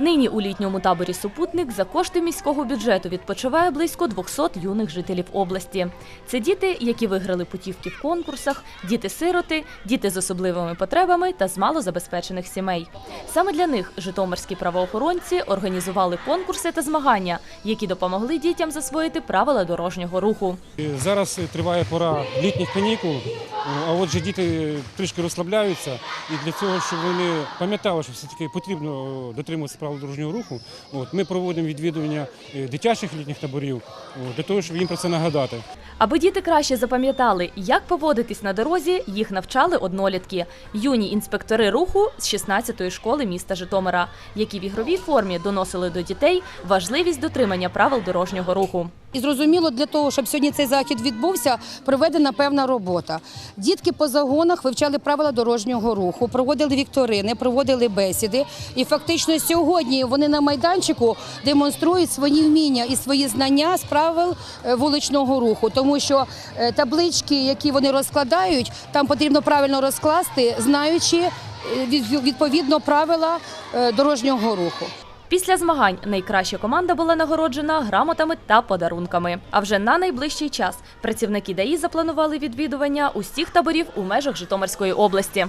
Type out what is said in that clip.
Нині у літньому таборі Супутник за кошти міського бюджету відпочиває близько 200 юних жителів області. Це діти, які виграли путівки в конкурсах, діти-сироти, діти з особливими потребами та з малозабезпечених сімей. Саме для них житомирські правоохоронці організували конкурси та змагання, які допомогли дітям засвоїти правила дорожнього руху. Зараз триває пора літніх канікул, а отже діти трішки розслабляються. І для цього, щоб вони пам'ятали, що все-таки потрібно дотримуватися правил дорожнього руху, от, ми проводимо відвідування е, дитячих літніх таборів для того, щоб їм про це нагадати. Аби діти краще запам'ятали, як поводитись на дорозі, їх навчали однолітки, юні інспектори руху з 16-ї школи міста Житомира, які в ігровій формі доносили до дітей важливість дотримання правил дорожнього руху. І зрозуміло, для того, щоб сьогодні цей захід відбувся, проведена певна робота. Дітки по загонах вивчали правила дорожнього руху, проводили вікторини, проводили бесіди. І фактично сьогодні вони на майданчику демонструють свої вміння і свої знання з правил е, вуличного руху, тому що е, таблички, які вони розкладають, там потрібно правильно розкласти, знаючи е, відповідно правила дорожнього руху. Після змагань найкраща команда була нагороджена грамотами та подарунками. А вже на найближчий час працівники ДАІ запланували відвідування усіх таборів у межах Житомирської області.